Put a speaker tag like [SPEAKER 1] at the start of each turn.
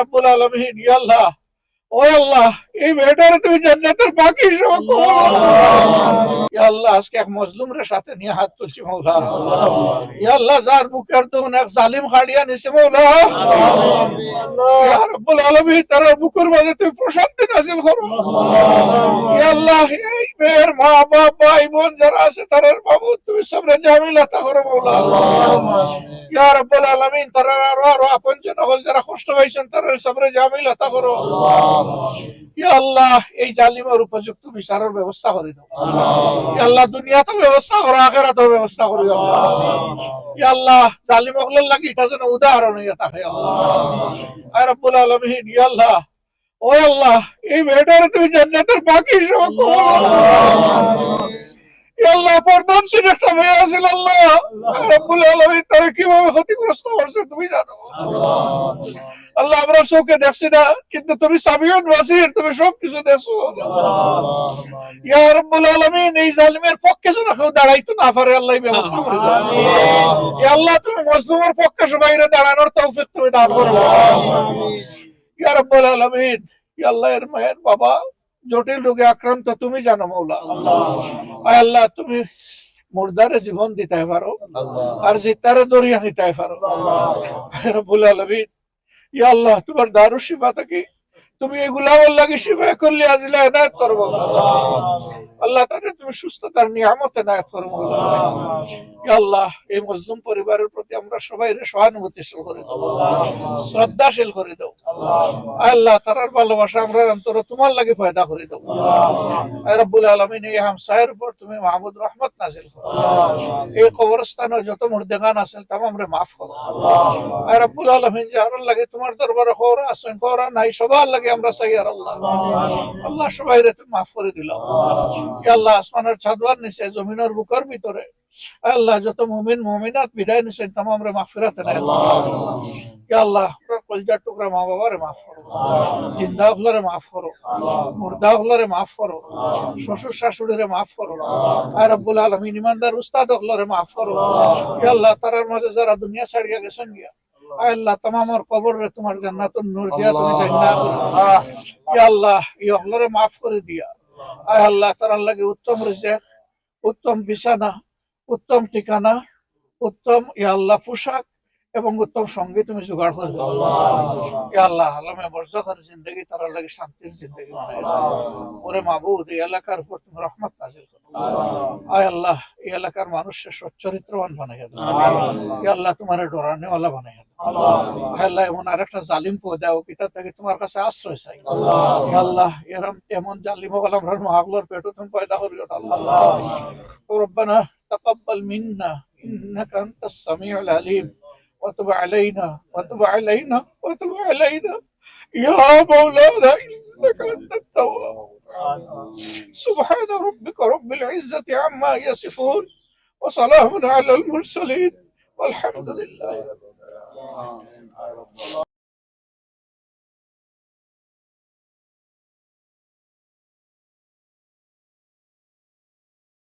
[SPEAKER 1] রব্বুল আলামিন ইয়া আল্লাহ। ও আল্লাহ এই মেয়েটার তুমি জান্নাতের বাকি আল্লাহ। আজকে এক মজলুমের সাথে নিয়ে হাত তুলছি মৌলা। ইয়া আল্লাহ যার বুকের তো এক জালিম খাড়িয়া নিছে মৌলা। রব্বুল আলামিন তার বুকের মাঝে তুমি প্রশান্তি নাজিল করো। ইয়া আল্লাহ মেয়ের মা বাপ ভাই বোন যারা আছে তাদের বাবু তুমি সবরে জামিল আতা করো মৌলা ইয়া রব্বুল আলামিন তারা আরও আরও আপন জন হল যারা কষ্ট পাইছেন তারা সবরে জামিল আতা করো ইয়া আল্লাহ এই জালিমের উপযুক্ত বিচারের ব্যবস্থা করে দাও। ইয়া আল্লাহ দুনিয়াতে ব্যবস্থা করো আখেরাতেও ব্যবস্থা করো ইয়া আল্লাহ ইয়া আল্লাহ জালিম হলের লাগি এটা যেন উদাহরণ থাকে। আল্লাহ আয় রব্বুল আলামিন ইয়া আল্লাহ। ও আল্লাহ এই মেয়েটার তুমি জান্নাতের বাকি হিসেবে কবুল করো। আল্লাহ পর্দানশীল একটা মেয়ে আছিল আল্লাহ। রব্বুল আলামিন তারা কীভাবে ক্ষতিগ্রস্ত করছে তুমি জানো? আল্লাহ। আমরা চোখে দেখছি না কিন্তু তুমি সাবিয়ন বাসির তুমি সবকিছু দেখছ। ইয়া রব্বুল আলামিন এই জালিমের পক্ষে যেন কেউ দাঁড়াইতো না পারে আল্লাহ ব্যবস্থা করে দাও। আল্লাহ। তুমি মজলুমের পক্ষে সবাই দাঁড়ানোর তৌফিক তুমি দান করো। ইয়া রব্বুল আলামিন। আল্লাহ এর মায়ের বাবা জটিল রোগে আক্রান্ত তুমি জানো মৌলা। আয় আল্লাহ তুমি মুর্দারে জীবন দিতে পারো। আর জিতারে দরিয়া নিতে পারো। রব্বুল আলামিন। ইয়া আল্লাহ তোমার দারু শিফা থাকি। তুমি এগুলা লাগে শিফা করলে আজিলা এনায়ত করব। আল্লাহ। তাদের তুমি সুস্থতার নিয়ামত এনায়ত করব আল্লাহ এই মজলুম পরিবারের প্রতি আমরা সবাই সহানুভূতিশীল করে দেবো শ্রদ্ধাশীল করে দেবো আল্লাহ তারার ভালোবাসা আমরা অন্তর তোমার লাগে পয়দা করে আয় রব্বুল আলমিন, এই হামসায়ের উপর তুমি মাহমুদ রহমত নাজিল করো। এই কবরস্থানে যত মুর্দেগান আছে, তাম আমরা মাফ করো। রব্বুল আলমিন যার লাগে তোমার দরবারে খবর নাই, সবার লাগে আমরা চাই আর আল্লাহ। আল্লাহ সবাই রে তুমি মাফ করে দিলাম। আল্লাহ, আসমানের ছাদওয়ার নিচে, জমিনের বুকের ভিতরে আল্লাহ যত মুমিন মুমিনাত বিদায় নিছেন তাম আমরা মাফিরাত নাই ইয়া আল্লাহ কলজার টুকরা মা বাবারে মাফ করো। জিন্দা হলরে মাফ করো। মুর্দা হলরে মাফ করো। শ্বশুর শাশুড়িরে মাফ করো। আর রব্বুল আলমিন ইমানদার উস্তাদ হলরে মাফ করো। আল্লাহ। তারার মাঝে যারা দুনিয়া ছাড়িয়া গেছেন গিয়া আল্লাহ। তামামর কবর রে তোমার জান্নাতুন নূর দিয়া তুমি জান্নাত ইয়া আল্লাহ ই হলরে মাফ করে দিয়া। আয় আল্লাহ তারার লাগে উত্তম রিজিক উত্তম বিছানা উত্তম ঠিকানা উত্তম ইয়াল্লাহ পোশাক এবং উত্তম সঙ্গী তুমি জোগাড় করে দাও। আল্লাহ। আলমে বরজখের জিন্দগি তারা লাগে শান্তির জিন্দগি ওরে মাহবুদ এই এলাকার উপর তুমি রহমত নাজিল করো। আল্লাহ। এই এলাকার মানুষের সচ্চরিত্রবান বানাইয়া দাও। ইয়াল্লাহ তোমার ডোরানেওয়ালা ওলা বানাইয়া দাও। আল্লাহ। এমন আরেকটা জালিম পো দাও কিতা থেকে তোমার কাছে আশ্রয় চাই। আল্লাহ। এরম এমন জালিম হল আমরা মহাগুলোর পেটও তুমি পয়দা করিও আল্লাহ। রব্বানা تقبل منا. إنك أنت السميع العليم. وتب علينا. وتب علينا. وتب علينا. يا مولانا إنك أنت التواب. سبحان ربك رب العزة عما يصفون. وسلام على المرسلين. والحمد لله.